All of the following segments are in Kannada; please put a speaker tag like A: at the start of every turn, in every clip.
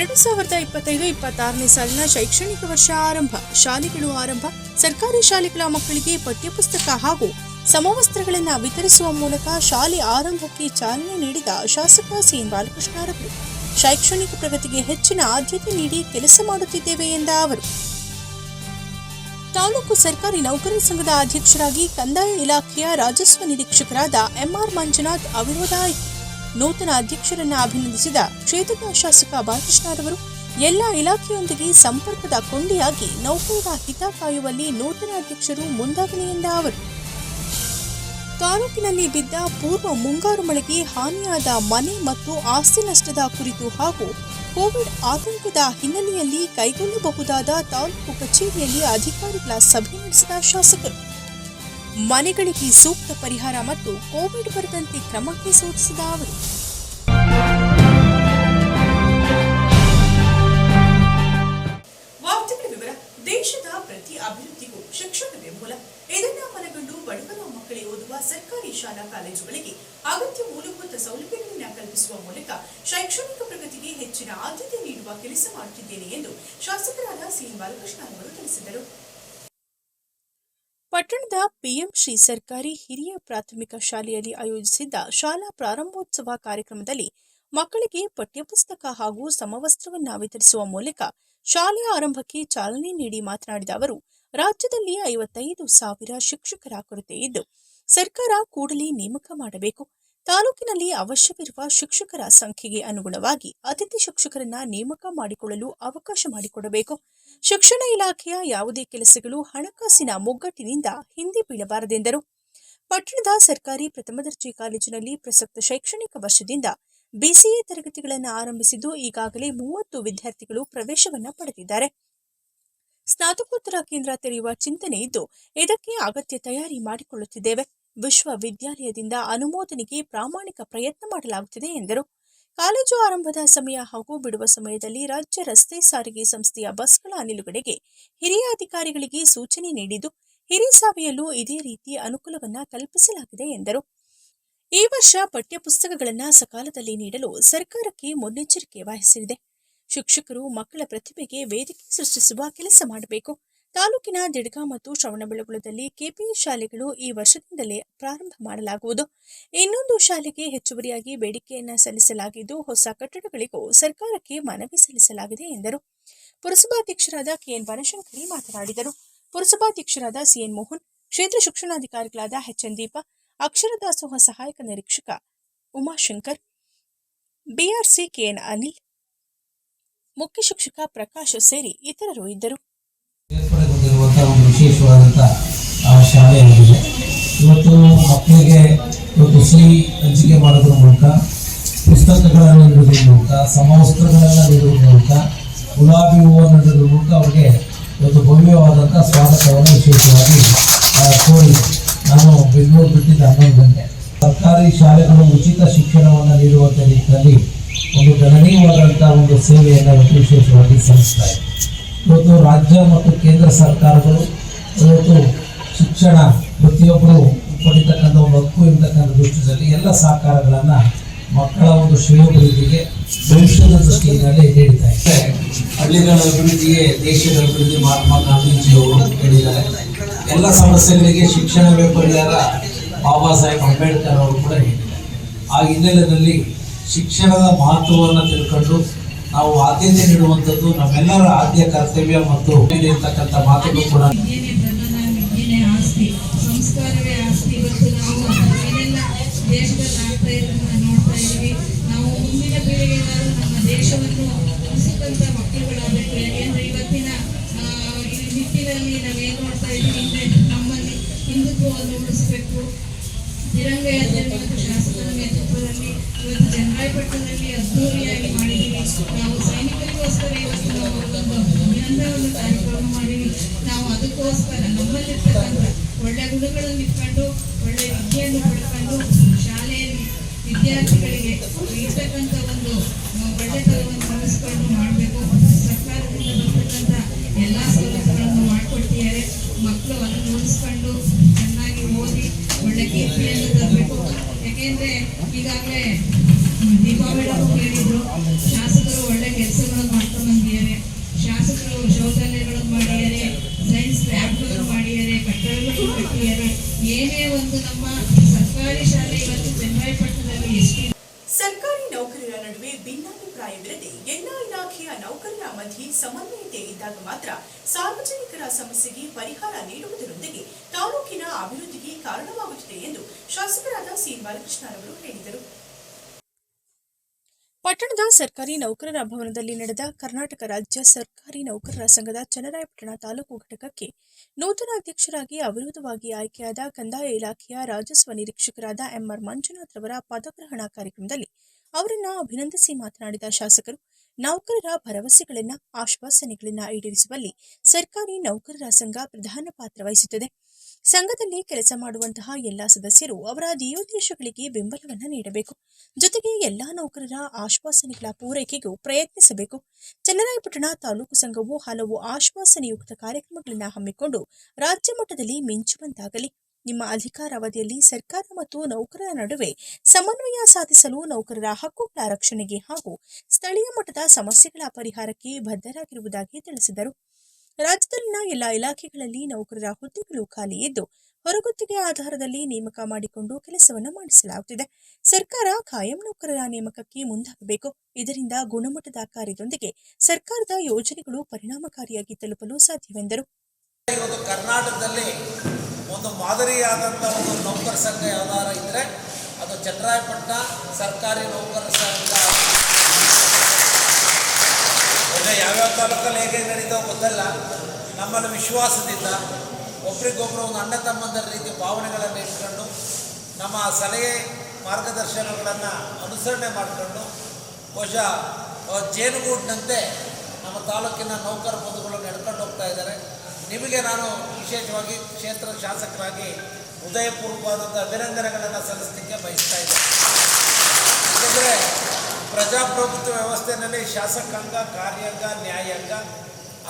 A: ಎರಡು ಸಾವಿರದ ಇಪ್ಪತ್ತೈದು, ಇಪ್ಪತ್ತಾರನೇ ಸಾಲಿನ ಶೈಕ್ಷಣಿಕ ವರ್ಷ ಆರಂಭ. ಶಾಲೆಗಳು ಆರಂಭ. ಸರ್ಕಾರಿ ಶಾಲೆಗಳ ಮಕ್ಕಳಿಗೆ ಪಠ್ಯಪುಸ್ತಕ ಹಾಗೂ ಸಮವಸ್ತ್ರಗಳನ್ನು ವಿತರಿಸುವ ಮೂಲಕ ಶಾಲೆ ಆರಂಭಕ್ಕೆ ಚಾಲನೆ ನೀಡಿದ ಶಾಸಕ ಸಿಎನ್ ಬಾಲಕೃಷ್ಣರವರು ಶೈಕ್ಷಣಿಕ ಪ್ರಗತಿಗೆ ಹೆಚ್ಚಿನ ಆದ್ಯತೆ ನೀಡಿ ಕೆಲಸ ಮಾಡುತ್ತಿದ್ದೇವೆ ಎಂದ ಅವರು. ತಾಲೂಕು ಸರ್ಕಾರಿ ನೌಕರರ ಸಂಘದ ಅಧ್ಯಕ್ಷರಾಗಿ ಕಂದಾಯ ಇಲಾಖೆಯ ರಾಜಸ್ವ ನಿರೀಕ್ಷಕರಾದ ಎಂಆರ್ ಮಂಜುನಾಥ್ ಅವಿರೋಧ ಆಯ್ಕೆ. ನೂತನ ಅಧ್ಯಕ್ಷರನ್ನ ಅಭಿನಂದಿಸಿದ ಕ್ಷೇತ್ರದ ಶಾಸಕ ಬಾಲಕೃಷ್ಣರವರು ಎಲ್ಲ ಇಲಾಖೆಯೊಂದಿಗೆ ಸಂಪರ್ಕದ ಕೊಂಡಿಯಾಗಿ ನೌಕರರ ಹಿತ ಕಾಯುವಲ್ಲಿ ನೂತನ ಅಧ್ಯಕ್ಷರು ಮುಂದಾಗಲಿ ಎಂದ ಅವರು. ತಾಲೂಕಿನಲ್ಲಿ ಬಿದ್ದ ಪೂರ್ವ ಮುಂಗಾರು ಮಳೆಗೆ ಹಾನಿಯಾದ ಮನೆ ಮತ್ತು ಆಸ್ತಿ ನಷ್ಟದ ಕುರಿತು ಹಾಗೂ ಕೋವಿಡ್ ಆತಂಕದ ಹಿನ್ನೆಲೆಯಲ್ಲಿ ಕೈಗೊಳ್ಳಬಹುದಾದ ತಾಲೂಕು ಕಚೇರಿಯಲ್ಲಿ ಅಧಿಕಾರಿಗಳ ಸಭೆ ನಡೆಸಿದ ಶಾಸಕರು. ಮನೆಗಳಿಗೆ ಸೂಕ್ತ ಪರಿಹಾರ ಮತ್ತು ಕೋವಿಡ್ ಬರದಂತೆ ಕ್ರಮಕ್ಕೆ ಸೂಚಿಸಿದ ಅವರು. ದೇಶದ ಪ್ರತಿ ಅಭಿವೃದ್ಧಿಗೂ ಶಿಕ್ಷಣವೇ ಮೂಲ. ಇದನ್ನ ಮನಗಂಡು ಬಡವರ ಮಕ್ಕಳಿಗೆ ಓದುವ ಸರ್ಕಾರಿ ಶಾಲಾ ಕಾಲೇಜುಗಳಿಗೆ ಅಗತ್ಯ ಮೂಲಭೂತ ಸೌಲಭ್ಯಗಳನ್ನು ಕಲ್ಪಿಸುವ ಮೂಲಕ ಶೈಕ್ಷಣಿಕ ಪ್ರಗತಿಗೆ ಹೆಚ್ಚಿನ ಆದ್ಯತೆ ನೀಡುವ ಕೆಲಸ ಮಾಡುತ್ತಿದ್ದೇನೆ ಎಂದು ಶಾಸಕರಾದ ಸಿ ಬಾಲಕೃಷ್ಣ ಅವರು ತಿಳಿಸಿದರು. ಪಟ್ಟಣದ ಪಿಎಂ ಶ್ರೀ ಸರ್ಕಾರಿ ಹಿರಿಯ ಪ್ರಾಥಮಿಕ ಶಾಲೆಯಲ್ಲಿ ಆಯೋಜಿಸಿದ್ದ ಶಾಲಾ ಪ್ರಾರಂಭೋತ್ಸವ ಕಾರ್ಯಕ್ರಮದಲ್ಲಿ ಮಕ್ಕಳಿಗೆ ಪಠ್ಯಪುಸ್ತಕ ಹಾಗೂ ಸಮವಸ್ತ್ರವನ್ನು ವಿತರಿಸುವ ಮೂಲಕ ಶಾಲೆಯ ಆರಂಭಕ್ಕೆ ಚಾಲನೆ ನೀಡಿ ಮಾತನಾಡಿದ ಅವರು, ರಾಜ್ಯದಲ್ಲಿ ಐವತ್ತೈದು ಸಾವಿರ ಶಿಕ್ಷಕರ ಕೊರತೆ ಇದ್ದು, ಸರ್ಕಾರ ಕೂಡಲೇ ನೇಮಕ ಮಾಡಬೇಕು. ತಾಲೂಕಿನಲ್ಲಿ ಅವಶ್ಯವಿರುವ ಶಿಕ್ಷಕರ ಸಂಖ್ಯೆಗೆ ಅನುಗುಣವಾಗಿ ಅತಿಥಿ ಶಿಕ್ಷಕರನ್ನ ನೇಮಕ ಮಾಡಿಕೊಳ್ಳಲು ಅವಕಾಶ ಮಾಡಿಕೊಡಬೇಕು. ಶಿಕ್ಷಣ ಇಲಾಖೆಯ ಯಾವುದೇ ಕೆಲಸಗಳು ಹಣಕಾಸಿನ ಮುಗ್ಗಟ್ಟಿನಿಂದ ಹಿಂದೆ ಬೀಳಬಾರದೆಂದರು ಪಟ್ಟಣದ ಸರ್ಕಾರಿ ಪ್ರಥಮ ದರ್ಜೆ ಕಾಲೇಜಿನಲ್ಲಿ ಪ್ರಸಕ್ತ ಶೈಕ್ಷಣಿಕ ವರ್ಷದಿಂದ ಬಿಸಿಎ ತರಗತಿಗಳನ್ನು ಆರಂಭಿಸಿದ್ದು ಈಗಾಗಲೇ ಮೂವತ್ತು ವಿದ್ಯಾರ್ಥಿಗಳು ಪ್ರವೇಶವನ್ನ ಪಡೆದಿದ್ದಾರೆ. ಸ್ನಾತಕೋತ್ತರ ಕೇಂದ್ರ ತೆರೆಯುವ ಚಿಂತನೆ ಇದ್ದು ಇದಕ್ಕೆ ಅಗತ್ಯ ತಯಾರಿ ಮಾಡಿಕೊಳ್ಳುತ್ತಿದ್ದೇವೆ. ವಿಶ್ವವಿದ್ಯಾಲಯದಿಂದ ಅನುಮೋದನೆಗೆ ಪ್ರಾಮಾಣಿಕ ಪ್ರಯತ್ನ ಮಾಡಲಾಗುತ್ತಿದೆ ಎಂದರು. ಕಾಲೇಜು ಆರಂಭದ ಸಮಯ ಹಾಗೂ ಬಿಡುವ ಸಮಯದಲ್ಲಿ ರಾಜ್ಯ ರಸ್ತೆ ಸಾರಿಗೆ ಸಂಸ್ಥೆಯ ಬಸ್ಗಳ ನಿಲುಗಡೆಗೆ ಹಿರಿಯ ಅಧಿಕಾರಿಗಳಿಗೆ ಸೂಚನೆ ನೀಡಿದ್ದು ಹಿರಿಸಾವೆಯಲ್ಲೂ ಇದೇ ರೀತಿ ಅನುಕೂಲವನ್ನ ಕಲ್ಪಿಸಲಾಗಿದೆ ಎಂದರು. ಈ ವರ್ಷ ಪಠ್ಯಪುಸ್ತಕಗಳನ್ನು ಸಕಾಲದಲ್ಲಿ ನೀಡಲು ಸರ್ಕಾರಕ್ಕೆ ಮುನ್ನೆಚ್ಚರಿಕೆ ವಹಿಸಲಿದೆ ಶಿಕ್ಷಕರು ಮಕ್ಕಳ ಪ್ರತಿಭೆಗೆ ವೇದಿಕೆ ಸೃಷ್ಟಿಸುವ ಕೆಲಸ ಮಾಡಬೇಕು. ತಾಲೂಕಿನ ದಿಡ್ಗ ಮತ್ತು ಶ್ರವಣಬೆಳಗೊಳದಲ್ಲಿ ಕೆಪಿಎ ಶಾಲೆಗಳು ಈ ವರ್ಷದಿಂದಲೇ ಪ್ರಾರಂಭ ಮಾಡಲಾಗುವುದು. ಇನ್ನೊಂದು ಶಾಲೆಗೆ ಹೆಚ್ಚುವರಿಯಾಗಿ ಬೇಡಿಕೆಯನ್ನು ಸಲ್ಲಿಸಲಾಗಿದ್ದು, ಹೊಸ ಕಟ್ಟಡಗಳಿಗೂ ಸರ್ಕಾರಕ್ಕೆ ಮನವಿ ಸಲ್ಲಿಸಲಾಗಿದೆ ಎಂದರು. ಪುರಸಭಾಧ್ಯಕ್ಷರಾದ ಕೆಎನ್ ಬನಶಂಕರಿ ಮಾತನಾಡಿದರು. ಪುರಸಭಾಧ್ಯಕ್ಷರಾದ ಸಿಎನ್ ಮೋಹನ್, ಕ್ಷೇತ್ರ ಶಿಕ್ಷಣಾಧಿಕಾರಿಗಳಾದ ಎಚ್ಎನ್ ದೀಪ ಅಕ್ಷರ ದಾಸೋಹ ಸಹಾಯಕ ನಿರೀಕ್ಷಕ ಉಮಾಶಂಕರ್ ಬಿಆರ್ಸಿ ಕೆಎನ್ ಅನಿಲ್, ಮುಖ್ಯ ಶಿಕ್ಷಕ ಪ್ರಕಾಶ್ ಸೇರಿ ಇತರರು ಇದ್ದರು.
B: ಏರ್ಪಡೆಗೊಂಡಿರುವಂತಹ ಒಂದು ವಿಶೇಷವಾದಂತಹ ಆ, ಶಾಲೆಯಾಗಿದೆ ಇವತ್ತು ಮಕ್ಕಳಿಗೆ ಇವತ್ತು ಸಿಹಿ ಹಂಚಿಕೆ ಮಾಡೋದ್ರ ಮೂಲಕ ಪುಸ್ತಕಗಳನ್ನು ನೀಡೋದ್ರ ಮೂಲಕ ಸಮವಸ್ತ್ರಗಳನ್ನು ನೀಡೋದ್ರ ಮೂಲಕ ಗುಲಾಬಿ ಹೂವನ್ನು ನೀಡೋದ್ರ ಮೂಲಕ ಅವರಿಗೆ ಇವತ್ತು ಭವ್ಯವಾದಂಥ ಸ್ವಾಗತವನ್ನು ವಿಶೇಷವಾಗಿ ಆ, ಕೋರಿದೆ ನಾನು ಬೆಂಗಳೂರು ಬಿಟ್ಟಿದ್ದ ಹನ್ನೊಂದು ಗಂಟೆ. ಸರ್ಕಾರಿ ಶಾಲೆಗಳು ಉಚಿತ ಶಿಕ್ಷಣವನ್ನು ನೀಡುವಂಥ ನಿಟ್ಟಿನಲ್ಲಿ ಒಂದು ಗಣನೀಯವಾದಂಥ ಒಂದು ಸೇವೆಯನ್ನು ವಿಶೇಷವಾಗಿ ಸಲ್ಲಿಸ್ತಾ ಇದೆ. ಇವತ್ತು ರಾಜ್ಯ ಮತ್ತು ಕೇಂದ್ರ ಸರ್ಕಾರಗಳು ಇವತ್ತು ಶಿಕ್ಷಣ ಪ್ರತಿಯೊಬ್ಬರು ಪಡಿತಕ್ಕಂಥ ಒಂದು ಹಕ್ಕು ಇರತಕ್ಕಂಥ ದೃಷ್ಟಿಯಲ್ಲಿ ಎಲ್ಲ ಸಹಕಾರಗಳನ್ನು ಮಕ್ಕಳ ಒಂದು ಶ್ರೇಯೋಭಿವೃದ್ಧಿಗೆ ಭವಿಷ್ಯದ ದೃಷ್ಟಿಯಲ್ಲಿ ಹೇಳಿದ್ದಾರೆ ಹಳ್ಳಿಗಳ ಅಭಿವೃದ್ಧಿಗೆ, ದೇಶದ ಅಭಿವೃದ್ಧಿ ಮಹಾತ್ಮ ಗಾಂಧೀಜಿಯವರು ಹೇಳಿದ್ದಾರೆ. ಎಲ್ಲ ಸಮಸ್ಯೆಗಳಿಗೆ ಶಿಕ್ಷಣವೇ ಪರಿಹಾರ ಬಾಬಾ ಸಾಹೇಬ್ ಅಂಬೇಡ್ಕರ್ ಅವರು ಕೂಡ ಹೇಳಿದ್ದಾರೆ. ಆ ಹಿನ್ನೆಲೆಯಲ್ಲಿ ಶಿಕ್ಷಣದ ಮಹತ್ವವನ್ನು ತಿಳ್ಕೊಂಡು ನಾವು ಆದ್ಯತೆ ನೀಡುವಂಥದ್ದು ನಮ್ಮೆಲ್ಲರ ಆದ್ಯ ಕರ್ತವ್ಯ ಮತ್ತು ಇದೆ ಇರ್ತಕ್ಕಂಥ ಮಾತುಗಳು ಕೂಡ.
C: ಸಂಸ್ಕಾರವೇ ಆಸ್ತಿ, ಇವತ್ತು ನಾವು ಏನೆಲ್ಲ ದೇಶದಲ್ಲಿ ಆಗ್ತಾ ಇರೋದನ್ನ ನೋಡ್ತಾ ಇದ್ದೀವಿ. ನಾವು ಮುಂದಿನ ಪೀಳಿಗೆಗಾರು ನಮ್ಮ ದೇಶವನ್ನು ಉಳಿಸಕ್ಕಂಥ ಮಕ್ಕಳುಗಳಾಗಬೇಕು. ಯಾಕೆಂದ್ರೆ ಇವತ್ತಿನ ಈ ನಿಟ್ಟಿನಲ್ಲಿ ನಾವೇನು ನೋಡ್ತಾ ಇದ್ದೀವಿ ಅಂದ್ರೆ ನಮ್ಮಲ್ಲಿ ಹಿಂದುತ್ವವನ್ನು ಉಳಿಸಬೇಕು. ತಿರಂಗ ಯಾತ್ರೆ ಮತ್ತು ಶಾಸಕರ ನೇತೃತ್ವದಲ್ಲಿ ಇವತ್ತು ಜನರಾಯಪಟ್ಟಣದಲ್ಲಿ ಅದ್ದೂರಿಯಾಗಿ ಮಾಡಿದ್ದೀವಿ ನಾವು ಸೈನಿಕರಿಗೋಸ್ಕರ ಇವತ್ತು ನಾವು ಒಂದು ಅಭಿನಂದನವನ್ನು ಕಾರ್ಯಕ್ರಮ ಮಾಡಿವಿ ನಾವು ಅದಕ್ಕೋಸ್ಕರ ನಮ್ಮಲ್ಲಿರ್ತಕ್ಕಂಥ ಒಳ್ಳೆ ಗುಣಗಳನ್ನು ಇಟ್ಕೊಂಡು ಒಳ್ಳೆ ವಿದ್ಯೆಯನ್ನು ಪಡ್ಕೊಂಡು ಶಾಲೆಯಲ್ಲಿ ವಿದ್ಯಾರ್ಥಿಗಳಿಗೆ ಇರ್ತಕ್ಕಂಥ ಒಂದು ಒಳ್ಳೆತನವನ್ನು ಉಳಿಸ್ಕೊಂಡು ಮಾಡಬೇಕು ಸರ್ಕಾರದಿಂದ ಬರ್ತಕ್ಕಂಥ ಎಲ್ಲ ಸೌಲಭ್ಯಗಳನ್ನು ಮಾಡಿಕೊಡ್ತಿದ್ದಾರೆ ಮಕ್ಕಳು ಅದನ್ನು ಉಳಿಸ್ಕೊಂಡು ಚೆನ್ನಾಗಿ ಓದಿ ಒಳ್ಳೆ ಕೀರ್ತಿಯನ್ನು ತರಬೇಕು ಯಾಕೆಂದ್ರೆ ಈಗಾಗಲೇ ದೀಪಾ ಮೇಡಮ್ ಹೇಳಿದ್ರು ಶಾಸಕರು ಒಳ್ಳೆ ಕೆಲಸಗಳನ್ನು ಮಾಡ್ಕೊಂಡು ಬಂದಿದ್ದಾರೆ. ಶಾಸಕರು ಶೌಚಾಲಯಗಳನ್ನು ಮಾಡಿದ್ದಾರೆ. ಸೈನ್ಸ್ ಲ್ಯಾಬ್ಗಳನ್ನು ಮಾಡಿದ್ದಾರೆ. ಕಟ್ಟಡಗಳನ್ನು ಕಟ್ಟಿದ್ದಾರೆ. ಏನೇ ಒಂದು ನಮ್ಮ ಸರ್ಕಾರಿ ಶಾಲೆ ಇವತ್ತು ಚನ್ನರಾಯಪಟ್ಟಣದಲ್ಲಿ ಎಷ್ಟು
A: ಸರ್ಕಾರಿ ನೌಕರರ ನಡುವೆ ಭಿನ್ನಾಭಿಪ್ರಾಯವಿರದೆ ಎಲ್ಲಾ ಇಲಾಖೆಯ ನೌಕರರ ಮಧ್ಯೆ ಸಮನ್ವಯತೆ ಇದ್ದಾಗ ಮಾತ್ರ ಸಾರ್ವಜನಿಕರ ಸಮಸ್ಯೆಗೆ ಪರಿಹಾರ ನೀಡುವುದರೊಂದಿಗೆ ತಾಲೂಕಿನ ಅಭಿವೃದ್ಧಿಗೆ ಕಾರಣವಾಗುತ್ತದೆ ಎಂದು ಶಾಸಕರಾದ ಸಿ ಬಾಲಕೃಷ್ಣರವರು ಹೇಳಿದರು. ಪಟ್ಟಣದ ಸರ್ಕಾರಿ ನೌಕರರ ಭವನದಲ್ಲಿ ನಡೆದ ಕರ್ನಾಟಕ ರಾಜ್ಯ ಸರ್ಕಾರಿ ನೌಕರರ ಸಂಘದ ಚನ್ನರಾಯಪಟ್ಟಣ ತಾಲೂಕು ಘಟಕಕ್ಕೆ ನೂತನ ಅಧ್ಯಕ್ಷರಾಗಿ ಅವಿರೋಧವಾಗಿ ಆಯ್ಕೆಯಾದ ಕಂದಾಯ ಇಲಾಖೆಯ ರಾಜಸ್ವ ನಿರೀಕ್ಷಕರಾದ ಎಂಆರ್ ಮಂಜುನಾಥ್ ರವರ ಪದಗ್ರಹಣ ಕಾರ್ಯಕ್ರಮದಲ್ಲಿ ಅವರನ್ನು ಅಭಿನಂದಿಸಿ ಮಾತನಾಡಿದ ಶಾಸಕರು, ನೌಕರರ ಭರವಸೆಗಳನ್ನ ಆಶ್ವಾಸನೆಗಳನ್ನ ಈಡೇರಿಸುವಲ್ಲಿ ಸರ್ಕಾರಿ ನೌಕರರ ಸಂಘ ಪ್ರಧಾನ ಪಾತ್ರ ವಹಿಸುತ್ತದೆ. ಸಂಘದಲ್ಲಿ ಕೆಲಸ ಮಾಡುವಂತಹ ಎಲ್ಲಾ ಸದಸ್ಯರು ಅವರ ಧ್ಯೇಯೋದ್ದೇಶಗಳಿಗೆ ಬೆಂಬಲವನ್ನು ನೀಡಬೇಕು. ಜೊತೆಗೆ ಎಲ್ಲಾ ನೌಕರರ ಆಶ್ವಾಸನೆಗಳ ಪೂರೈಕೆಗೂ ಪ್ರಯತ್ನಿಸಬೇಕು. ಚನ್ನರಾಯಪಟ್ಟಣ ತಾಲೂಕು ಸಂಘವು ಹಲವು ಆಶ್ವಾಸನೆಯುಕ್ತ ಕಾರ್ಯಕ್ರಮಗಳನ್ನು ಹಮ್ಮಿಕೊಂಡು ರಾಜ್ಯ ಮಟ್ಟದಲ್ಲಿ ಮಿಂಚುವಂತಾಗಲಿ. ನಿಮ್ಮ ಅಧಿಕಾರಾವಧಿಯಲ್ಲಿ ಸರ್ಕಾರ ಮತ್ತು ನೌಕರರ ನಡುವೆ ಸಮನ್ವಯ ಸಾಧಿಸಲು ನೌಕರರ ಹಕ್ಕುಗಳ ರಕ್ಷಣೆಗೆ ಹಾಗೂ ಸ್ಥಳೀಯ ಮಟ್ಟದ ಸಮಸ್ಯೆಗಳ ಪರಿಹಾರಕ್ಕೆ ಬದ್ಧರಾಗಿರುವುದಾಗಿ ತಿಳಿಸಿದರು. ರಾಜ್ಯದಲ್ಲಿನ ಎಲ್ಲ ಇಲಾಖೆಗಳಲ್ಲಿ ನೌಕರರ ಹುದ್ದೆಗಳು ಖಾಲಿ ಇದ್ದು, ಹೊರಗುತ್ತಿಗೆ ಆಧಾರದಲ್ಲಿ ನೇಮಕ ಮಾಡಿಕೊಂಡು ಕೆಲಸವನ್ನು ಮಾಡಿಸಲಾಗುತ್ತಿದೆ. ಸರ್ಕಾರ ಕಾಯಂ ನೌಕರರ ನೇಮಕಕ್ಕೆ ಮುಂದಾಗಬೇಕು. ಇದರಿಂದ ಗುಣಮಟ್ಟದ ಕಾರ್ಯದೊಂದಿಗೆ ಸರ್ಕಾರದ ಯೋಜನೆಗಳು ಪರಿಣಾಮಕಾರಿಯಾಗಿ ತಲುಪಲು ಸಾಧ್ಯವೆಂದರು.
B: ಕರ್ನಾಟಕದಲ್ಲಿ ಒಂದು ಮಾದರಿಯಾದಂಥ ಒಂದು ನೌಕರ ಸಂಘ ಯಾವ್ದಾರ ಇದ್ರೆ, ಅದು ಚನ್ನರಾಯಪಟ್ಟಣ ಸರ್ಕಾರಿ ನೌಕರ ಸಂಘ ಯಾವ್ಯಾವ ತಾಲೂಕಲ್ಲಿ ಹೇಗೆ ನಡೀತಾವೆ ಗೊತ್ತಲ್ಲ. ನಮ್ಮಲ್ಲಿ ವಿಶ್ವಾಸದಿಂದ ಒಬ್ರಿಗೊಬ್ಬರು ಒಂದು ಅಣ್ಣ ತಮ್ಮಂದರ ರೀತಿ ಭಾವನೆಗಳನ್ನು ಇಟ್ಕೊಂಡು, ನಮ್ಮ ಸಲಹೆ ಮಾರ್ಗದರ್ಶನಗಳನ್ನು ಅನುಸರಣೆ ಮಾಡಿಕೊಂಡು, ಬಹುಶಃ ಜೇನುಗೂಡಿನಂತೆ ನಮ್ಮ ತಾಲೂಕಿನ ನೌಕರ ಬಂಧುಗಳು ನಡ್ಕೊಂಡು ಹೋಗ್ತಾ ಇದ್ದಾರೆ. ನಿಮಗೆ ನಾನು ವಿಶೇಷವಾಗಿ ಕ್ಷೇತ್ರ ಶಾಸಕರಾಗಿ ಹೃದಯಪೂರ್ವಕವಾದಂಥ ಅಭಿನಂದನೆಗಳನ್ನು ಸಲ್ಲಿಸಲಿಕ್ಕೆ ಬಯಸ್ತಾ ಇದ್ದೇನೆ. ಪ್ರಜಾಪ್ರಭುತ್ವ ವ್ಯವಸ್ಥೆಯಲ್ಲಿ ಶಾಸಕಾಂಗ, ಕಾರ್ಯಾಂಗ, ನ್ಯಾಯಾಂಗ,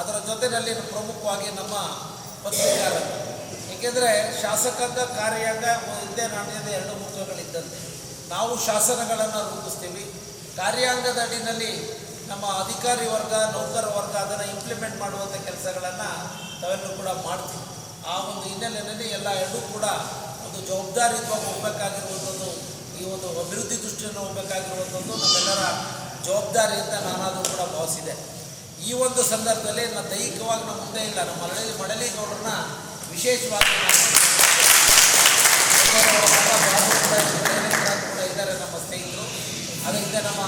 B: ಅದರ ಜೊತೆಯಲ್ಲಿ ಪ್ರಮುಖವಾಗಿ ನಮ್ಮ ಪತ್ರಿಕಾರ. ಏಕೆಂದರೆ ಶಾಸಕಾಂಗ, ಕಾರ್ಯಾಂಗ ಹಿಂದೆ ನಾಣ್ಯದ ಎರಡು ಮುಖಗಳಿದ್ದಂತೆ ನಾವು ಶಾಸನಗಳನ್ನು ರೂಪಿಸ್ತೀವಿ. ಕಾರ್ಯಾಂಗದ ಅಡಿನಲ್ಲಿ ನಮ್ಮ ಅಧಿಕಾರಿ ವರ್ಗ, ನೌಕರ ವರ್ಗ ಅದನ್ನು ಇಂಪ್ಲಿಮೆಂಟ್ ಮಾಡುವಂಥ ಕೆಲಸಗಳನ್ನು ತಾವೆಲ್ಲರೂ ಕೂಡ ಮಾಡ್ತೀವಿ. ಆ ಒಂದು ಹಿನ್ನೆಲೆಯಲ್ಲಿ ಎಲ್ಲ ಎರಡೂ ಕೂಡ ಒಂದು ಜವಾಬ್ದಾರಿತ್ವ ಹೋಗಬೇಕಾಗಿರುವಂಥದ್ದು ಈ ಒಂದು ಅಭಿವೃದ್ಧಿ ದೃಷ್ಟಿಯನ್ನು ಹೋಗಬೇಕಾಗಿರುವಂಥದ್ದು ನಮ್ಮೆಲ್ಲರ ಜವಾಬ್ದಾರಿ ಅಂತ ನಾನಾದರೂ ಕೂಡ ಭಾವಿಸಿದೆ ಈ ಒಂದು ಸಂದರ್ಭದಲ್ಲಿ ನಾನು ದೈಹಿಕವಾಗಿ ನಮ್ಮ ಮುಂದೆ ಇಲ್ಲ. ನಮ್ಮ ಮರಳಿ ಮಡಲಿಗೌಡರನ್ನ ವಿಶೇಷವಾಗಿ ನಾನು ಅವರ ಮಗ ಬಾಬು ಕೂಡ ಇದ್ದಾರೆ, ನಮ್ಮ ಸ್ನೇಹಿತರು. ಅದರಿಂದ ನಮ್ಮ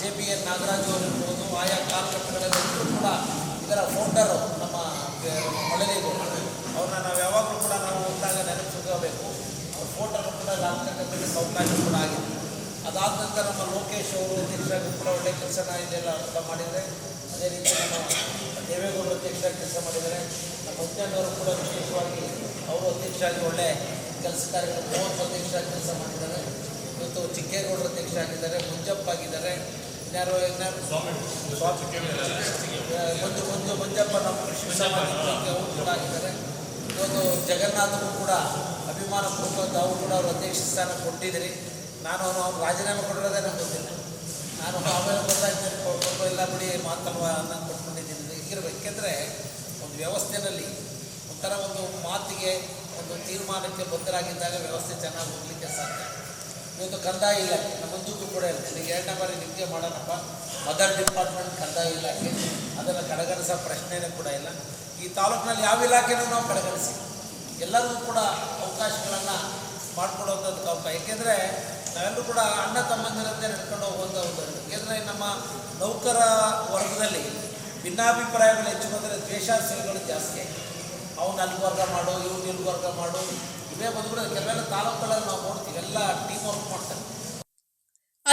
B: ಜೆ ಪಿ ಎನ್ ನಾಗರಾಜು ಅವರಿರ್ಬೋದು ಆಯಾ ಕಾಲಘಟ್ಟಗಳಲ್ಲೂ ಕೂಡ ಇದರ ಫೌಂಡರು ನಮ್ಮ ಮಳಲಿಗೌಡರು ಅವ್ರನ್ನ ನಾವು ಯಾವಾಗಲೂ ಕೂಡ ನಾವು ಹೋದಾಗ ನೆನಪಿಸ್ಕೋಬೇಕು ಫೋಟೋನು ಕೂಡ ರಾಮನಗರದಲ್ಲಿ ಅವಕಾಶ ಕೂಡ ಆಗಿದೆ. ಅದಾದ ನಂತರ ನಮ್ಮ ಲೋಕೇಶ್ ಅವರು ಅಧ್ಯಕ್ಷರಾಗಿ ಕೂಡ ಒಳ್ಳೆ ಕೆಲಸನ ಇದೆಲ್ಲ ಅರ್ಥ ಮಾಡಿದ್ದಾರೆ. ಅದೇ ರೀತಿ ನಮ್ಮ ದೇವೇಗೌಡರು ಅಧ್ಯಕ್ಷ ಕೆಲಸ ಮಾಡಿದ್ದಾರೆ. ನಮ್ಮ ಉದ್ಯಾನವರು ಕೂಡ ವಿಶೇಷವಾಗಿ ಅವರು ಅಧ್ಯಕ್ಷರಾಗಿ ಒಳ್ಳೆ ಕೆಲಸ ಕಾರ್ಯಗಳು ಮೂವತ್ತು ಅಧ್ಯಕ್ಷರಾಗಿ ಕೆಲಸ ಮಾಡಿದ್ದಾರೆ. ಇವತ್ತು ಚಿಕ್ಕೇಗೌಡರು ಅಧ್ಯಕ್ಷ ಆಗಿದ್ದಾರೆ ಮುಂಜಪ್ಪ ಆಗಿದ್ದಾರೆ. ಇನ್ಯಾರು ಇನ್ಯಾರು? ಸ್ವಾಮಿ ಒಂದು ಮುಂಜಪ್ಪ ಮಂಜಪ್ಪ ನಮ್ಮ ಕೃಷಿ ಸಮಾಜಕ್ಕೆ ಅವರು ಕೂಡ ಆಗಿದ್ದಾರೆ. ಇವತ್ತು ಜಗನ್ನಾಥರು ಕೂಡ ಅಭಿಮಾನ ಪೂರ್ವಕ ತಾವು ಕೂಡ ಅವರು ಅಧ್ಯಕ್ಷ ಸ್ಥಾನ ಕೊಟ್ಟಿದ್ದೀರಿ. ನಾನು ಅವನು ರಾಜೀನಾಮೆ ಕೊಟ್ಟಿರೋದೇ ನಂಗೆ ಗೊತ್ತಿಲ್ಲ. ನಾನು ಆಮೇಲೆ ಗೊತ್ತಾಯ್ತು ಕೊಟ್ಟು ಎಲ್ಲ ಬಿಡಿ, ಮಾತಲ್ವ ಅನ್ನ ಕೊಟ್ಕೊಂಡಿದ್ದೀನಿ ಹೀಗಿರ್ಬೇಕು ಯಾಕೆಂದರೆ ಒಂದು ವ್ಯವಸ್ಥೆಯಲ್ಲಿ ಒಂಥರ ಒಂದು ಮಾತಿಗೆ ಒಂದು ತೀರ್ಮಾನಕ್ಕೆ ಬದ್ಧರಾಗಿದ್ದಾಗ ವ್ಯವಸ್ಥೆ ಚೆನ್ನಾಗಿ ಹೋಗ್ಲಿಕ್ಕೆ ಸಾಧ್ಯ. ಇವತ್ತು ಕಂದಾಯ ಇಲಾಖೆ ನಮ್ಮ ಮಂಜುಗೂ ಕೂಡ ಇಲ್ಲ. ನಿಮಗೆ ಎರಡನೇ ಬಾರಿ ನಿಮಗೆ ಮಾಡೋಣಪ್ಪ. ಮದರ್ ಡಿಪಾರ್ಟ್ಮೆಂಟ್ ಕಂದಾಯ ಇಲಾಖೆ ಅದನ್ನು ಕಡೆಗಣಿಸೋ ಪ್ರಶ್ನೆನೇ ಕೂಡ ಇಲ್ಲ. ಈ ತಾಲೂಕಿನಲ್ಲಿ ಯಾವ ಇಲಾಖೆನೂ ನಾವು ಕಡೆಗಣಿಸಿ ಎಲ್ಲರಿಗೂ ಕೂಡ ಅವಕಾಶಗಳನ್ನು ಮಾಡಿಕೊಡುವಂಥದ್ದು ಅವಕಾಶ ಏಕೆಂದರೆ ನಾವೆಲ್ಲರೂ ಕೂಡ ಅಣ್ಣ ತಮ್ಮಂದಿರಂತೆ ನಡ್ಕೊಂಡು ಹೋಗುವಂಥ ಒಂದು ಏಕೆಂದರೆ ನಮ್ಮ ನೌಕರ ವರ್ಗದಲ್ಲಿ ಭಿನ್ನಾಭಿಪ್ರಾಯಗಳು ಹೆಚ್ಚು ಬಂದರೆ ದ್ವೇಷಾಸಿಗಳು ಜಾಸ್ತಿ. ಅವ್ನು ಅಲ್ಲಿ ವರ್ಗ ಮಾಡು, ಇವ್ನು ಇಲ್ಲಿ ವರ್ಗ ಮಾಡು. ಇವೇ ಬಂದ್ಬಿಡೋದು. ಕೆಲವೆಲ್ಲ ತಾಲೂಕುಗಳಲ್ಲಿ ನಾವು ನೋಡ್ತೀವಿ. ಎಲ್ಲ ಟೀಮ್ ವರ್ಕ್ ಮಾಡ್ತಾರೆ.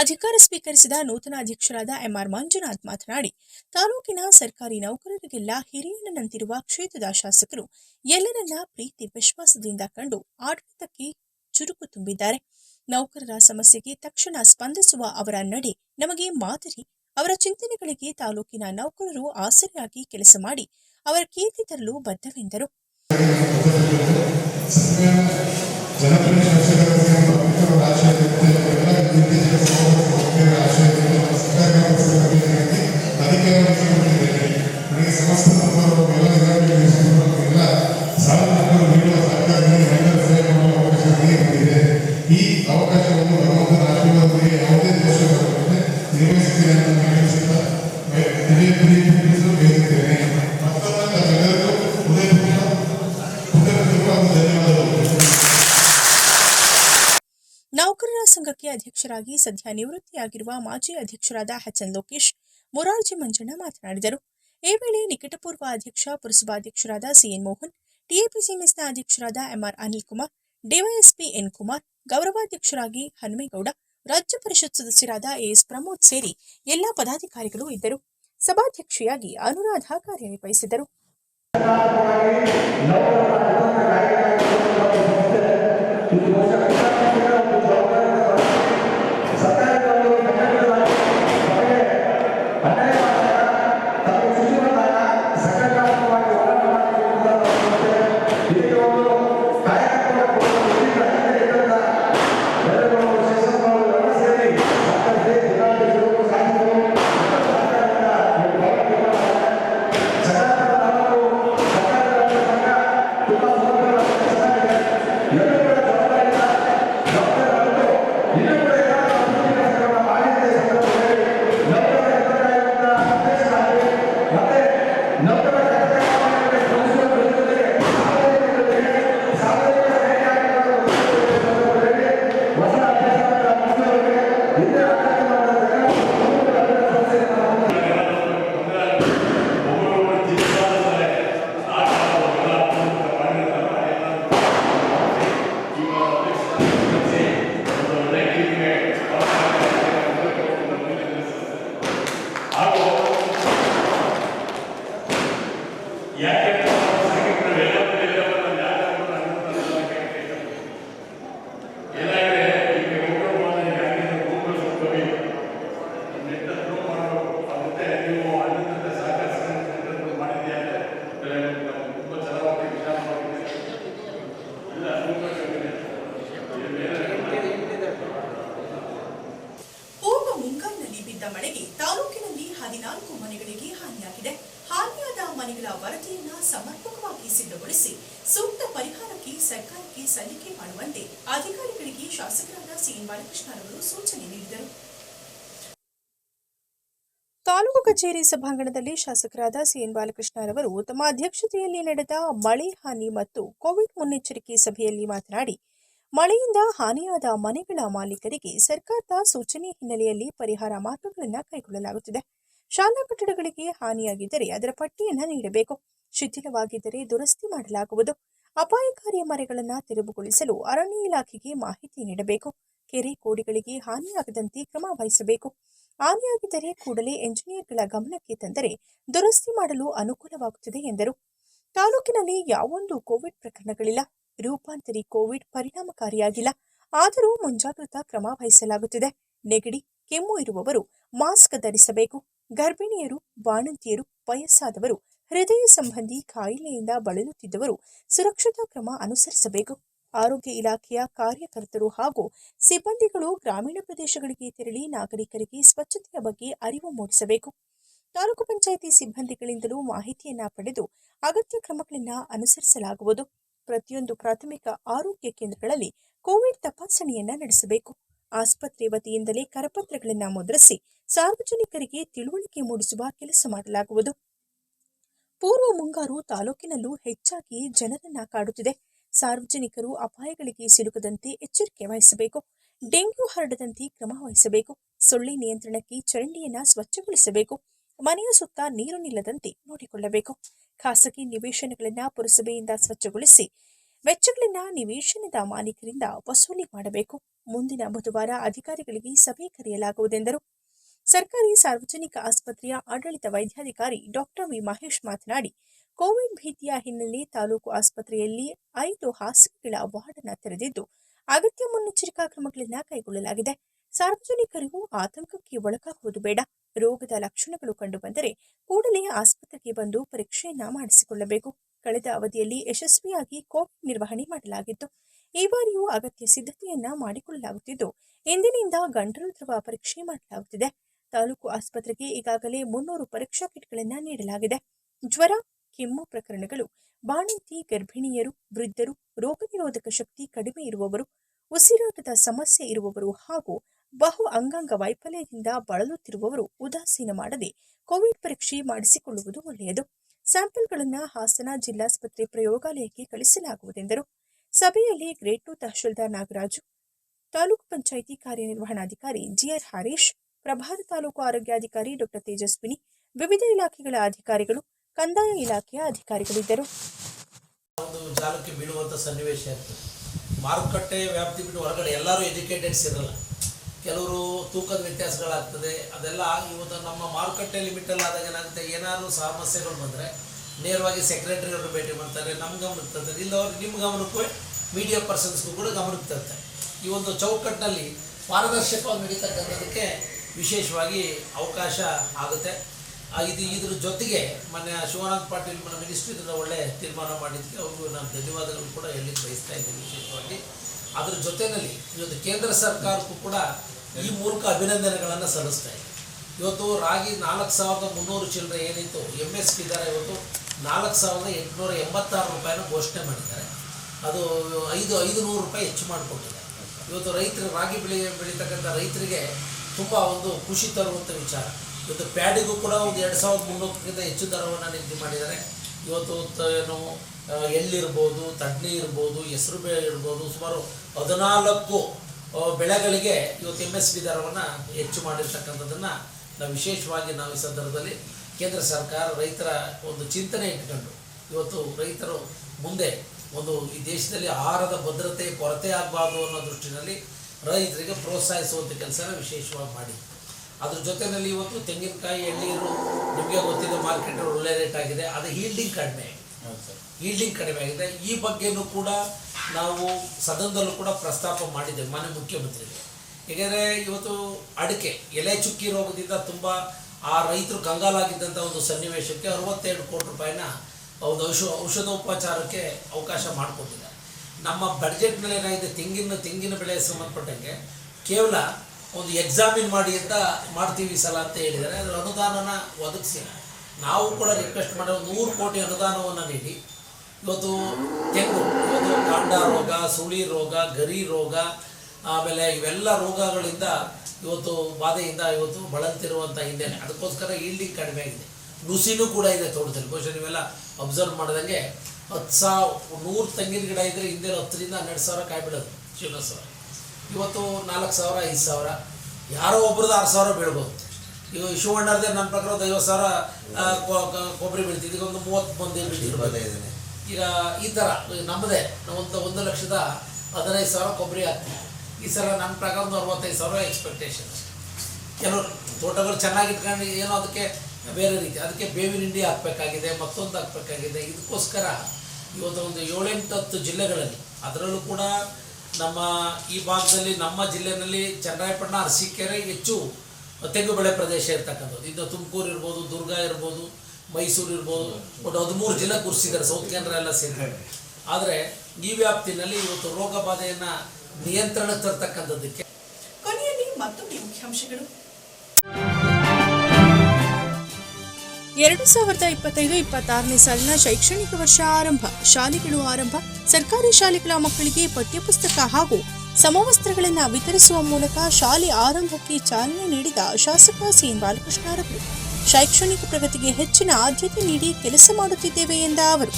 A: ಅಧಿಕಾರ ಸ್ವೀಕರಿಸಿದ ನೂತನ ಅಧ್ಯಕ್ಷರಾದ ಎಂಆರ್ ಮಂಜುನಾಥ್ ಮಾತನಾಡಿ, ತಾಲೂಕಿನ ಸರ್ಕಾರಿ ನೌಕರರಿಗೆಲ್ಲ ಹಿರಿಯಣ್ಣನಂತಿರುವ ಕ್ಷೇತ್ರದ ಶಾಸಕರು ಎಲ್ಲರನ್ನ ಪ್ರೀತಿ ವಿಶ್ವಾಸದಿಂದ ಕಂಡು ಆಡಳಿತಕ್ಕೆ ಚುರುಕು ತುಂಬಿದ್ದಾರೆ. ನೌಕರರ ಸಮಸ್ಯೆಗೆ ತಕ್ಷಣ ಸ್ಪಂದಿಸುವ ಅವರ ನಡೆ ನಮಗೆ ಮಾದರಿ. ಅವರ ಚಿಂತನೆಗಳಿಗೆ ತಾಲೂಕಿನ ನೌಕರರು ಆಸರೆಯಾಗಿ ಕೆಲಸ ಮಾಡಿ ಅವರ ಕೀರ್ತಿ ತರಲು ಬದ್ಧವೆಂದರು.
D: ಜನಪ್ರಿಯ ವಹಿಸಿಕೊಂಡಿದ್ದೇನೆ ನನಗೆ ಸಮಸ್ತ
A: ಅಧ್ಯಕ್ಷರಾಗಿ ಸದ್ಯ ನಿವೃತ್ತಿಯಾಗಿರುವ ಮಾಜಿ ಅಧ್ಯಕ್ಷರಾದ ಎನ್ ಲೋಕೇಶ್, ಮೊರಾರ್ಜಿ ಮಂಜಣ್ಣ ಮಾತನಾಡಿದರು. ಈ ವೇಳೆ ನಿಕಟಪೂರ್ವ ಅಧ್ಯಕ್ಷ ಪುರಸಭಾಧ್ಯಕ್ಷರಾದ ಸಿಎನ್ ಮೋಹನ್ ಟಿಎಪಿಸಿಎಂಎಸ್ನ ಅಧ್ಯಕ್ಷರಾದ MR Anil Kumar, DYSP N Kumar, ಗೌರವಾಧ್ಯಕ್ಷರಾಗಿ Hanumegowda, ರಾಜ್ಯ ಪರಿಷತ್ ಸದಸ್ಯರಾದ ಎಎಸ್ ಪ್ರಮೋದ್ ಸೇರಿ ಎಲ್ಲಾ ಪದಾಧಿಕಾರಿಗಳು ಇದ್ದರು. ಸಭಾಧ್ಯಕ್ಷೆಯಾಗಿ ಅನುರಾಧ ಕಾರ್ಯನಿರ್ವಹಿಸಿದರು. ಸಭಾಂಗಣದಲ್ಲಿ ಶಾಸಕರಾದ ಸಿಎನ್ ಬಾಲಕೃಷ್ಣರವರು ತಮ್ಮ ಅಧ್ಯಕ್ಷತೆಯಲ್ಲಿ ನಡೆದ ಮಳೆ, ಹಾನಿ ಮತ್ತು ಕೋವಿಡ್ ಮುನ್ನೆಚ್ಚರಿಕೆ ಸಭೆಯಲ್ಲಿ ಮಾತನಾಡಿ, ಮಳೆಯಿಂದ ಹಾನಿಯಾದ ಮನೆಗಳ ಮಾಲೀಕರಿಗೆ ಸರ್ಕಾರದ ಸೂಚನೆ ಹಿನ್ನೆಲೆಯಲ್ಲಿ ಪರಿಹಾರ ಮಾರ್ಗಗಳನ್ನು ಕೈಗೊಳ್ಳಲಾಗುತ್ತಿದೆ. ಶಾಲಾ ಕಟ್ಟಡಗಳಿಗೆ ಹಾನಿಯಾಗಿದ್ದರೆ ಅದರ ಪಟ್ಟಿಯನ್ನು ನೀಡಬೇಕು. ಶಿಥಿಲವಾಗಿದ್ದರೆ ದುರಸ್ತಿ ಮಾಡಲಾಗುವುದು. ಅಪಾಯಕಾರಿ ಮರಗಳನ್ನು ತೆರವುಗೊಳಿಸಲು ಅರಣ್ಯ ಇಲಾಖೆಗೆ ಮಾಹಿತಿ ನೀಡಬೇಕು. ಕೆರೆ, ಕೋಡಿಗಳಿಗೆ ಹಾನಿಯಾಗದಂತೆ ಕ್ರಮ ವಹಿಸಬೇಕು. ಹಾನಿಯಾಗಿದ್ದರೆ ಕೂಡಲೇ ಎಂಜಿನಿಯರ್ಗಳ ಗಮನಕ್ಕೆ ತಂದರೆ ದುರಸ್ತಿ ಮಾಡಲು ಅನುಕೂಲವಾಗುತ್ತದೆ ಎಂದರು. ತಾಲೂಕಿನಲ್ಲಿ ಯಾವೊಂದು ಕೋವಿಡ್ ಪ್ರಕರಣಗಳಿಲ್ಲ. ರೂಪಾಂತರಿ ಕೋವಿಡ್ ಪರಿಣಾಮಕಾರಿಯಾಗಿಲ್ಲ. ಆದರೂ ಮುಂಜಾಗ್ರತಾ ಕ್ರಮ ವಹಿಸಲಾಗುತ್ತಿದೆ. ನೆಗಡಿ, ಕೆಮ್ಮು ಇರುವವರು ಮಾಸ್ಕ್ ಧರಿಸಬೇಕು. ಗರ್ಭಿಣಿಯರು, ಬಾಣಂತಿಯರು, ವಯಸ್ಸಾದವರು, ಹೃದಯ ಸಂಬಂಧಿ ಕಾಯಿಲೆಯಿಂದ ಬಳಲುತ್ತಿದ್ದವರು ಸುರಕ್ಷತಾ ಕ್ರಮ ಅನುಸರಿಸಬೇಕು. ಆರೋಗ್ಯ ಇಲಾಖೆಯ ಕಾರ್ಯಕರ್ತರು ಹಾಗೂ ಸಿಬ್ಬಂದಿಗಳು ಗ್ರಾಮೀಣ ಪ್ರದೇಶಗಳಿಗೆ ತೆರಳಿ ನಾಗರಿಕರಿಗೆ ಸ್ವಚ್ಛತೆಯ ಬಗ್ಗೆ ಅರಿವು ಮೂಡಿಸಬೇಕು. ತಾಲೂಕು ಪಂಚಾಯಿತಿ ಸಿಬ್ಬಂದಿಗಳಿಂದಲೂ ಮಾಹಿತಿಯನ್ನ ಪಡೆದು ಅಗತ್ಯ ಕ್ರಮಗಳನ್ನು ಅನುಸರಿಸಲಾಗುವುದು. ಪ್ರತಿಯೊಂದು ಪ್ರಾಥಮಿಕ ಆರೋಗ್ಯ ಕೇಂದ್ರಗಳಲ್ಲಿ ಕೋವಿಡ್ ತಪಾಸಣೆಯನ್ನ ನಡೆಸಬೇಕು. ಆಸ್ಪತ್ರೆ ವತಿಯಿಂದಲೇ ಕರಪತ್ರಗಳನ್ನ ಮುದ್ರಿಸಿ ಸಾರ್ವಜನಿಕರಿಗೆ ತಿಳುವಳಿಕೆ ಮೂಡಿಸುವ ಕೆಲಸ ಮಾಡಲಾಗುವುದು. ಪೂರ್ವ ಮುಂಗಾರು ತಾಲೂಕಿನಲ್ಲೂ ಹೆಚ್ಚಾಗಿ ಜನರನ್ನ ಕಾಡುತ್ತಿದೆ. ಸಾರ್ವಜನಿಕರು ಅಪಾಯಗಳಿಗೆ ಸಿಲುಕದಂತೆ ಎಚ್ಚರಿಕೆ ವಹಿಸಬೇಕು. ಡೆಂಗ್ಯೂ ಹರಡದಂತೆ ಕ್ರಮ ವಹಿಸಬೇಕು. ಸೊಳ್ಳೆ ನಿಯಂತ್ರಣಕ್ಕೆ ಚರಂಡಿಯನ್ನ ಸ್ವಚ್ಛಗೊಳಿಸಬೇಕು. ಮನೆಯ ಸುತ್ತ ನೀರು ನಿಲ್ಲದಂತೆ ನೋಡಿಕೊಳ್ಳಬೇಕು. ಖಾಸಗಿ ನಿವೇಶನಗಳನ್ನ ಪುರಸಭೆಯಿಂದ ಸ್ವಚ್ಛಗೊಳಿಸಿ ವೆಚ್ಚಗಳನ್ನ ನಿವೇಶನದ ಮಾಲೀಕರಿಂದ ವಸೂಲಿ ಮಾಡಬೇಕು. ಮುಂದಿನ ಬುಧವಾರ ಅಧಿಕಾರಿಗಳಿಗೆ ಸಭೆ ಕರೆಯಲಾಗುವುದೆಂದರು. ಸರ್ಕಾರಿ ಸಾರ್ವಜನಿಕ ಆಸ್ಪತ್ರೆಯ ಆಡಳಿತ ವೈದ್ಯಾಧಿಕಾರಿ ಡಾಕ್ಟರ್ ವಿ ಮಹೇಶ್ ಮಾತನಾಡಿ ಕೋವಿಡ್ ಭೀತಿಯ ಹಿನ್ನೆಲೆ ತಾಲೂಕು ಆಸ್ಪತ್ರೆಯಲ್ಲಿ ಐದು ಹಾಸಿಗೆಗಳ ವಾರ್ಡ್ ಅನ್ನು ತೆರೆದಿದ್ದು, ಅಗತ್ಯ ಮುನ್ನೆಚ್ಚರಿಕಾ ಕ್ರಮಗಳನ್ನು ಕೈಗೊಳ್ಳಲಾಗಿದೆ. ಸಾರ್ವಜನಿಕರಿಗೂ ಆತಂಕಕ್ಕೆ ಒಳಗಾಗುವುದು ಬೇಡ. ರೋಗದ ಲಕ್ಷಣಗಳು ಕಂಡುಬಂದರೆ ಕೂಡಲೇ ಆಸ್ಪತ್ರೆಗೆ ಬಂದು ಪರೀಕ್ಷೆಯನ್ನ ಮಾಡಿಸಿಕೊಳ್ಳಬೇಕು. ಕಳೆದ ಅವಧಿಯಲ್ಲಿ ಯಶಸ್ವಿಯಾಗಿ ಕೋವಿಡ್ ನಿರ್ವಹಣೆ ಮಾಡಲಾಗಿತ್ತು. ಈ ಬಾರಿಯೂ ಅಗತ್ಯ ಸಿದ್ಧತೆಯನ್ನ ಮಾಡಿಕೊಳ್ಳಲಾಗುತ್ತಿದ್ದು, ಇಂದಿನಿಂದ ಗಂಟಲು ದ್ರವ ಪರೀಕ್ಷೆ ಮಾಡಲಾಗುತ್ತಿದೆ. ತಾಲೂಕು ಆಸ್ಪತ್ರೆಗೆ ಈಗಾಗಲೇ ಮುನ್ನೂರು ಪರೀಕ್ಷಾ ಕಿಟ್ಗಳನ್ನು ನೀಡಲಾಗಿದೆ. ಜ್ವರ ಕೆಮ್ಮು ಪ್ರಕರಣಗಳು. ಬಾಣಂತಿ, ಗರ್ಭಿಣಿಯರು, ವೃದ್ಧರು, ರೋಗನಿರೋಧಕ ಶಕ್ತಿ ಕಡಿಮೆ ಇರುವವರು, ಉಸಿರಾಟದ ಸಮಸ್ಯೆ ಇರುವವರು ಹಾಗೂ ಬಹು ಅಂಗಾಂಗ ವೈಫಲ್ಯದಿಂದ ಬಳಲುತ್ತಿರುವವರು ಉದಾಸೀನ ಮಾಡದೆ ಕೋವಿಡ್ ಪರೀಕ್ಷೆ ಮಾಡಿಸಿಕೊಳ್ಳುವುದು ಒಳ್ಳೆಯದು. ಸ್ಯಾಂಪಲ್ಗಳನ್ನು ಹಾಸನ ಜಿಲ್ಲಾಸ್ಪತ್ರೆ ಪ್ರಯೋಗಾಲಯಕ್ಕೆ ಕಳಿಸಲಾಗುವುದೆಂದರು. ಸಭೆಯಲ್ಲಿ ಗ್ರೇಟ್ ಟು ತಹಶೀಲ್ದಾರ್ ನಾಗರಾಜು, ತಾಲೂಕು ಪಂಚಾಯಿತಿ ಕಾರ್ಯನಿರ್ವಹಣಾಧಿಕಾರಿ ಜಿಆರ್ ಹರೀಶ್, ಪ್ರಭಾತ ತಾಲೂಕು ಆರೋಗ್ಯಾಧಿಕಾರಿ ಡಾಕ್ಟರ್ ತೇಜಸ್ವಿನಿ, ವಿವಿಧ ಇಲಾಖೆಗಳ ಅಧಿಕಾರಿಗಳು ಕಂದಾಯ ಇಲಾಖೆಯ ಅಧಿಕಾರಿಗಳಿದ್ದರು.
B: ಒಂದು ಜಾಲಕ್ಕೆ ಬೀಳುವಂಥ ಸನ್ನಿವೇಶ ಮಾರುಕಟ್ಟೆ ವ್ಯಾಪ್ತಿ ಬಿಟ್ಟು ಹೊರಗಡೆ ಎಲ್ಲರೂ ಎಜುಕೇಟೆಡ್ಸ್ ಇರಲ್ಲ. ಕೆಲವರು ತೂಕದ ವ್ಯತ್ಯಾಸಗಳಾಗ್ತದೆ. ಅದೆಲ್ಲ ಇವತ್ತು ನಮ್ಮ ಮಾರುಕಟ್ಟೆ ಲಿಮಿಟಲ್ಲಿ ಆದಾಗ ಏನಾಗುತ್ತೆ? ಏನಾದರೂ ಸಮಸ್ಯೆಗಳು ಬಂದರೆ ನೇರವಾಗಿ ಸೆಕ್ರೆಟರಿ ಅವರು ಭೇಟಿ ಮಾಡ್ತಾರೆ ನಮ್ಮ ಗಮನಕ್ಕೆ ತರ್ತಾರೆ. ಇಲ್ಲವರು ನಿಮ್ಮ ಗಮನಕ್ಕೂ ಮೀಡಿಯಾ ಪರ್ಸನ್ಸ್ಗೂ ಕೂಡ ಗಮನಕ್ಕೆ ತರ್ತಾರೆ. ಈ ಒಂದು ಚೌಕಟ್ಟಿನಲ್ಲಿ ಪಾರದರ್ಶಕವಾಗಿ ನಡೀತಕ್ಕಂಥದಕ್ಕೆ ವಿಶೇಷವಾಗಿ ಅವಕಾಶ ಆಗುತ್ತೆ. ಇದು ಇದ್ರ ಜೊತೆಗೆ ಮೊನ್ನೆ ಶಿವನಾಥ್ ಪಾಟೀಲ್ ನಮ್ಮ ಮಿನಿಸ್ಟ್ರಿ ಇದನ್ನು ಒಳ್ಳೆ ತೀರ್ಮಾನ ಮಾಡಿದ್ದಕ್ಕೆ ಅವ್ರಿಗೂ ನಾನು ಧನ್ಯವಾದಗಳು ಕೂಡ ಎಲ್ಲಿ ಬಯಸ್ತಾ ಇದ್ದೀನಿ ವಿಶೇಷವಾಗಿ. ಅದ್ರ ಜೊತೆಯಲ್ಲಿ ಇವತ್ತು ಕೇಂದ್ರ ಸರ್ಕಾರಕ್ಕೂ ಕೂಡ ಈ ಮೂಲಕ ಅಭಿನಂದನೆಗಳನ್ನು ಸಲ್ಲಿಸ್ತಾ ಇದೆ. ಇವತ್ತು ರಾಗಿ ನಾಲ್ಕು ಸಾವಿರದ ಮುನ್ನೂರು ಚಿಲ್ಲರೆ ಏನಿತ್ತು ಎಂ ಎಸ್ ಪಿ ದರ ಇವತ್ತು ನಾಲ್ಕು ಸಾವಿರದ ಎಂಟುನೂರ ಎಂಬತ್ತಾರು ರೂಪಾಯಿನ ಘೋಷಣೆ ಮಾಡಿದ್ದಾರೆ. ಅದು ಐದು ಐದು ನೂರು ರೂಪಾಯಿ ಹೆಚ್ಚು ಮಾಡಿಕೊಟ್ಟಿದೆ ಇವತ್ತು ರೈತರು ರಾಗಿ ಬೆಳೆ ಬೆಳೀತಕ್ಕಂಥ ರೈತರಿಗೆ ತುಂಬ ಒಂದು ಖುಷಿ ತರುವಂಥ ವಿಚಾರ. ಇವತ್ತು ಪ್ಯಾಡಿಗೂ ಕೂಡ ಒಂದು ಎರಡು ಸಾವಿರದ ಮುನ್ನೂರಕ್ಕಿಂತ ಹೆಚ್ಚು ದರವನ್ನು ನಿಗದಿ ಮಾಡಿದ್ದಾರೆ. ಇವತ್ತು ಏನು ಎಳ್ಳಿರ್ಬೋದು ತಡ್ನಿ ಇರ್ಬೋದು, ಹೆಸರು ಬೇಳೆ ಇರ್ಬೋದು, ಸುಮಾರು ಹದಿನಾಲ್ಕು ಬೆಳೆಗಳಿಗೆ ಇವತ್ತು ಎಂ ಎಸ್ ಪಿ ದರವನ್ನು ಹೆಚ್ಚು ಮಾಡಿರ್ತಕ್ಕಂಥದ್ದನ್ನು ನಾವು ವಿಶೇಷವಾಗಿ ನಾವು ಈ ಸಂದರ್ಭದಲ್ಲಿ ಕೇಂದ್ರ ಸರ್ಕಾರ ರೈತರ ಒಂದು ಚಿಂತನೆ ಇಟ್ಕೊಂಡು ಇವತ್ತು ರೈತರು ಮುಂದೆ ಒಂದು ಈ ದೇಶದಲ್ಲಿ ಆಹಾರದ ಭದ್ರತೆ, ಕೊರತೆ ಆಗಬಾರ್ದು ಅನ್ನೋ ದೃಷ್ಟಿನಲ್ಲಿ ರೈತರಿಗೆ ಪ್ರೋತ್ಸಾಹಿಸುವಂಥ ಕೆಲಸನ ವಿಶೇಷವಾಗಿ ಮಾಡಿ ಅದ್ರ ಜೊತೆಯಲ್ಲಿ ಇವತ್ತು ತೆಂಗಿನಕಾಯಿ ಎಳ್ನೀರು ನಿಮಗೆ ಗೊತ್ತಿದೆ ಮಾರ್ಕೆಟ್ ಒಳ್ಳೆ ರೇಟ್ ಆಗಿದೆ. ಅದು ಹೀಲ್ಡಿಂಗ್ ಕಡಿಮೆ. ಹೀಲ್ಡಿಂಗ್ ಕಡಿಮೆ ಆಗಿದೆ. ಈ ಬಗ್ಗೆನೂ ಕೂಡ ನಾವು ಸದನದಲ್ಲೂ ಕೂಡ ಪ್ರಸ್ತಾಪ ಮಾಡಿದ್ದೇವೆ ಮಾನ್ಯ ಮುಖ್ಯಮಂತ್ರಿಗೆ. ಏಕೆಂದರೆ ಇವತ್ತು ಅಡಿಕೆ ಎಲೆ ಚುಕ್ಕಿ ರೋಗದಿಂದ ತುಂಬ ಆ ರೈತರು ಕಂಗಾಲಾಗಿದ್ದಂಥ ಒಂದು ಸನ್ನಿವೇಶಕ್ಕೆ ಅರವತ್ತೆರಡು ಕೋಟಿ ರೂಪಾಯಿನ ಒಂದು ಔಷ ಔಷಧೋಪಚಾರಕ್ಕೆ ಅವಕಾಶ ಮಾಡಿಕೊಟ್ಟಿದ್ದಾರೆ. ನಮ್ಮ ಬಡ್ಜೆಟ್ನಲ್ಲಿ ಏನಾಗಿದೆ ತೆಂಗಿನ ತೆಂಗಿನ ಬೆಳೆ ಸಂಬಂಧಪಟ್ಟಂಗೆ ಕೇವಲ ಒಂದು ಎಕ್ಸಾಮಿನ್ ಮಾಡಿ ಅಂತ ಮಾಡ್ತೀವಿ ಸಲ ಅಂತ ಹೇಳಿದ್ದಾರೆ. ಅದರ ಅನುದಾನನ ಒದಗಿಸಿ ನಾವು ಕೂಡ ರಿಕ್ವೆಸ್ಟ್ ಮಾಡಿ ಒಂದು ನೂರು ಕೋಟಿ ಅನುದಾನವನ್ನು ನೀಡಿ. ಇವತ್ತು ತೆಂಗು, ಇವತ್ತು ಕಾಂಡ ರೋಗ, ಸುಳಿ ರೋಗ, ಗರಿ ರೋಗ, ಆಮೇಲೆ ಇವೆಲ್ಲ ರೋಗಗಳಿಂದ ಇವತ್ತು ಬಾಧೆಯಿಂದ ಇವತ್ತು ಬಳಲ್ತಿರುವಂಥ ಹಿನ್ನೆಲೆ. ಅದಕ್ಕೋಸ್ಕರ ಇಲ್ಲಿ ಕಡಿಮೆ ಆಗಿದೆ. ನುಸಿನೂ ಕೂಡ ಇದೆ ತೋಟದಲ್ಲಿ. ಬಹುಶಃ ನೀವೆಲ್ಲ ಅಬ್ಸರ್ವ್ ಮಾಡಿದಂಗೆ ಹತ್ತು ಸಾವಿರ ನೂರು ತೆಂಗಿನ ಗಿಡ ಇದ್ದರೆ ಹಿಂದೆ ಹತ್ತರಿಂದ ಹನ್ನೆರಡು ಸಾವಿರ ಕಾಯಿ ಬಿಡೋದು ಶಿವನಸರ ಇವತ್ತು ನಾಲ್ಕು ಸಾವಿರ ಐದು ಸಾವಿರ ಯಾರೋ ಒಬ್ರದ್ದು ಆರು ಸಾವಿರ ಬೀಳ್ಬೋದು. ಈಗ ಶಿವಣ್ಣರದೇ ನನ್ನ ಪ್ರಕಾರ ಒಂದು ಐವತ್ತು ಸಾವಿರ ಕೊಬ್ಬರಿ ಬೀಳ್ತಿದ್ದು ಈಗ ಒಂದು ಮೂವತ್ತು ಮಂದಿ ಬೀಳ್ತಿರ್ಬೋದು ಈಗ ಈ ಥರ ನಮ್ಮದೇ ಒಂದು ಒಂದು ಲಕ್ಷದ ಹದಿನೈದು ಸಾವಿರ ಕೊಬ್ಬರಿ ಹಾಕ್ತೀವಿ ಈ ಸಲ ನನ್ನ ಪ್ರಕಾರ ಒಂದು ಅರವತ್ತೈದು ಸಾವಿರ ಎಕ್ಸ್ಪೆಕ್ಟೇಷನ್ ಕೆಲವರು ತೋಟಗಳು ಚೆನ್ನಾಗಿ ಇಟ್ಕೊಂಡು ಏನೋ ಅದಕ್ಕೆ ಬೇರೆ ರೀತಿ ಅದಕ್ಕೆ ಬೇವಿನ ಹಿಂಡಿ ಹಾಕಬೇಕಾಗಿದೆ ಮತ್ತೊಂದು ಹಾಕಬೇಕಾಗಿದೆ. ಇದಕ್ಕೋಸ್ಕರ ಇವತ್ತು ಒಂದು ಏಳೆಂಟು ಹತ್ತು ಜಿಲ್ಲೆಗಳಲ್ಲಿ ಅದರಲ್ಲೂ ಕೂಡ ನಮ್ಮ ಈ ಭಾಗದಲ್ಲಿ, ನಮ್ಮ ಜಿಲ್ಲೆಯಲ್ಲಿ ಚನ್ನರಾಯಪಟ್ಟಣ, ಅರಸೀಕೆರೆ ಹೆಚ್ಚು ತೆಂಗು ಬೆಳೆ ಪ್ರದೇಶ ಇರ್ತಕ್ಕಂಥದ್ದು. ಇನ್ನು ತುಮಕೂರು ಇರ್ಬೋದು, ದುರ್ಗ ಇರ್ಬೋದು, ಮೈಸೂರು ಇರ್ಬೋದು, ಒಟ್ಟು ಹದಿಮೂರು ಜಿಲ್ಲೆ ಗುರುಸಿದ್ದಾರೆ ಸೌತ್ ಕೇಂದ್ರ ಎಲ್ಲ ಸೇರಿ. ಆದರೆ ಈ ವ್ಯಾಪ್ತಿನಲ್ಲಿ ಇವತ್ತು ರೋಗ ಬಾಧೆಯನ್ನು ನಿಯಂತ್ರಣಕ್ಕೆ ತರ್ತಕ್ಕಂಥದ್ದಕ್ಕೆ
A: ಕೊನೆಯಲ್ಲಿ ಮತ್ತೊಮ್ಮೆ ಮುಖ್ಯಾಂಶಗಳು. ಎರಡು ಸಾವಿರದ ಇಪ್ಪತ್ತೈದು, ಇಪ್ಪತ್ತಾರನೇ ಸಾಲಿನ ಶೈಕ್ಷಣಿಕ ವರ್ಷ ಆರಂಭ. ಶಾಲೆಗಳು ಆರಂಭ. ಸರ್ಕಾರಿ ಶಾಲೆಗಳ ಮಕ್ಕಳಿಗೆ ಪಠ್ಯಪುಸ್ತಕ ಹಾಗೂ ಸಮವಸ್ತ್ರಗಳನ್ನು ವಿತರಿಸುವ ಮೂಲಕ ಶಾಲೆ ಆರಂಭಕ್ಕೆ ಚಾಲನೆ ನೀಡಿದ ಶಾಸಕ ಸಿಎನ್ ಬಾಲಕೃಷ್ಣರವರು ಶೈಕ್ಷಣಿಕ ಪ್ರಗತಿಗೆ ಹೆಚ್ಚಿನ ಆದ್ಯತೆ ನೀಡಿ ಕೆಲಸ ಮಾಡುತ್ತಿದ್ದೇವೆ ಎಂದ ಅವರು.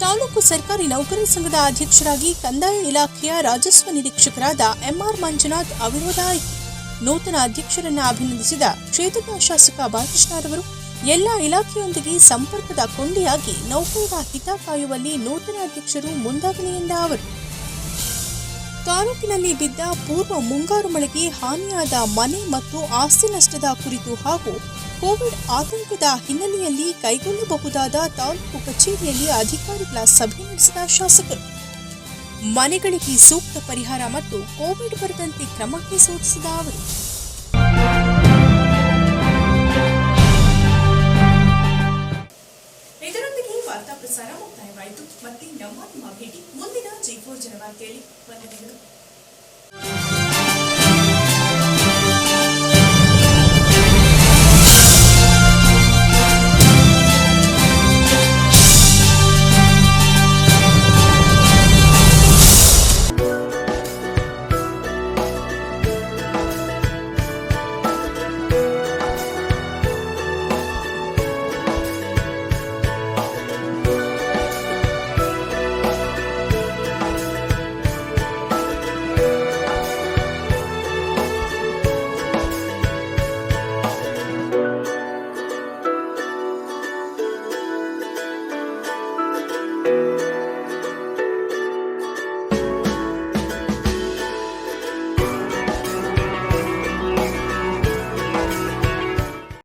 A: ತಾಲೂಕು ಸರ್ಕಾರಿ ನೌಕರರ ಸಂಘದ ಅಧ್ಯಕ್ಷರಾಗಿ ಕಂದಾಯ ಇಲಾಖೆಯ ರಾಜಸ್ವ ನಿರೀಕ್ಷಕರಾದ ಎಂಆರ್ ಮಂಜುನಾಥ್ ಅವಿರೋಧ ಆಯ್ಕೆ. ನೂತನ ಅಧ್ಯಕ್ಷರನ್ನ ಅಭಿನಂದಿಸಿದ ಕ್ಷೇತ್ರದ ಶಾಸಕ ಬಾಲಕೃಷ್ಣರವರು ಎಲ್ಲ ಇಲಾಖೆಯೊಂದಿಗೆ ಸಂಪರ್ಕದ ಕೊಂಡಿಯಾಗಿ ನೌಕರರ ಹಿತ ಕಾಯುವಲ್ಲಿ ನೂತನ ಅಧ್ಯಕ್ಷರು ಮುಂದಾಗಲಿ ಎಂದ ಅವರು. ತಾಲೂಕಿನಲ್ಲಿ ಬಿದ್ದ ಪೂರ್ವ ಮುಂಗಾರು ಮಳೆಗೆ ಹಾನಿಯಾದ ಮನೆ ಮತ್ತು ಆಸ್ತಿ ನಷ್ಟದ ಕುರಿತು ಹಾಗೂ ಕೋವಿಡ್ ಆತಂಕದ ಹಿನ್ನೆಲೆಯಲ್ಲಿ ಕೈಗೊಳ್ಳಬಹುದಾದ ತಾಲೂಕು ಕಚೇರಿಯಲ್ಲಿ ಅಧಿಕಾರಿಗಳ ಸಭೆ ನಡೆಸಿದ ಶಾಸಕರು. ಮನೆಗಳಿಗೆ ಸೂಕ್ತ ಪರಿಹಾರ ಮತ್ತು ಕೋವಿಡ್ ಬರದಂತೆ ಕ್ರಮಕ್ಕೆ ಸೂಚಿಸಿದ ಅವರು. ಇದರೊಂದಿಗೆ ವಾರ್ತಾ ಪ್ರಸಾರ ಮುಕ್ತಾಯವಾಯಿತು. ಮತ್ತೆ ನಮ್ಮ ನಿಮ್ಮ ಭೇಟಿ ಮುಂದಿನ ಜೈಪುರ್ ಜನವಾರ್ತೆಯಲ್ಲಿ ವಂದನೆಗಳು